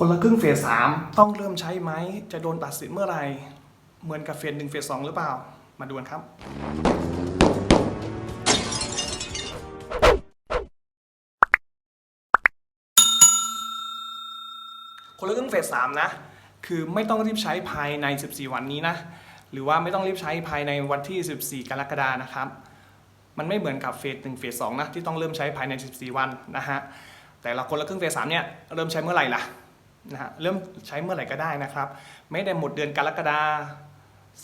คนละครึ่งเฟสสามต้องเริ่มใช้ไหม จะโดนตัดสิทธิ์เมื่อไหร่ เหมือนกับเฟสหนึ่งเฟสสองหรือเปล่า มาดูกันครับ คนละครึ่งเฟสสามนะ คือไม่ต้องรีบใช้ภายใน 14 วันนี้นะ หรือว่าไม่ต้องรีบใช้ภายในวันที่ 14 กรกฎานะครับ มันไม่เหมือนกับเฟสหนึ่งเฟสสองนะที่ต้องเริ่มใช้ภายใน 14 วันนะฮะ แต่ละคนละครึ่งเฟสสามเนี่ยเริ่มใช้เมื่อไหร่ล่ะ นะฮะเริ่มใช้เมื่อไหร่ก็ได้นะครับไม่ได้หมดเดือนกรกฎา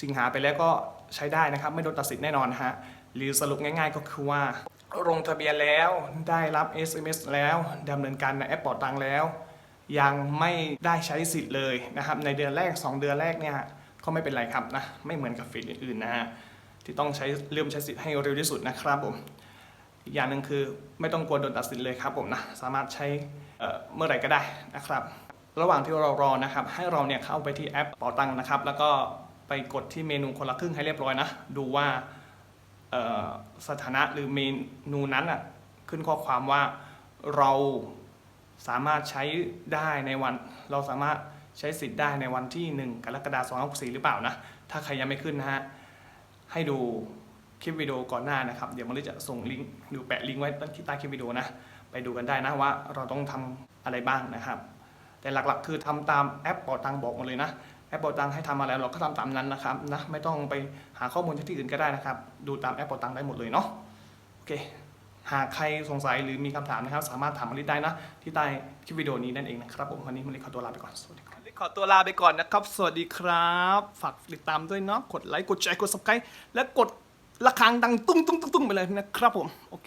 สิงหาไปแล้วก็ใช้ได้นะครับ ไม่โดนตัดสิทธิ์แน่นอนนะฮะหรือสรุปง่ายๆก็คือว่าลงทะเบียนแล้วได้รับ SMS แล้วดำเนินการในแอปเปอตังแล้ว ยังไม่ได้ใช้สิทธิ์เลยนะครับ ในเดือนแรก 2 เดือนแรกเนี่ยก็ไม่เป็นไรครับนะไม่เหมือนกับเฟสอื่นๆนะฮะที่ต้องใช้เริ่มใช้สิทธิ์ให้เร็วที่สุดนะครับผมอีกอย่างหนึ่งคือไม่ต้องกลัวโดนตัดสินเลยครับผมนะสามารถใช้เเมื่อไหร่ก็ได้นะครับ ระหว่างที่เรารอนะครับให้เราเนี่ยเข้าไปที่แอปเป๋าตังค์นะครับ แล้วก็ไปกดที่เมนูคนละครึ่งให้เรียบร้อยนะ ดูว่าสถานะหรือเมนูนั้นอะขึ้นข้อความว่าเราสามารถใช้ได้ในวันเราสามารถใช้สิทธิ์ได้ในวันที่ 1 กรกฎาคม2564 หรือเปล่านะ ถ้าใครยังไม่ขึ้นนะฮะ ให้ดูคลิปวิดีโอก่อนหน้านะครับ เดี๋ยวมันจะส่งลิงก์หรือแปะลิงก์ไว้ที่ใต้คลิปวิดีโอนะ ไปดูกันได้นะว่าเราต้องทำอะไรบ้างนะครับ แต่หลักๆ คือทำตามแอปเป๋าตังบอกมาเลยนะแอปเป๋าตังให้ทำอะไรเราก็ทำตามนั้นนะครับนะไม่ต้องไปหาข้อมูลจากที่อื่นก็ได้นะครับ ดูตามแอปเป๋าตังได้หมดเลยเนาะโอเคหากใครสงสัยหรือมีคำถามนะครับ สามารถถามมาลิได้นะ ที่ใต้คลิปวิดีโอนี้นั่นเองนะครับผมวันนี้มาลิขอตัวลาไปก่อนสวัสดีครับมลิขอตัวลาไปก่อนนะครับ สวัสดีครับ ฝากติดตามด้วยเนาะกดไลค์กดแชร์กด subscribe และกดระฆังดังตุ้งตุ้งตุ้งตุ้งไปเลยนะครับผมโอเค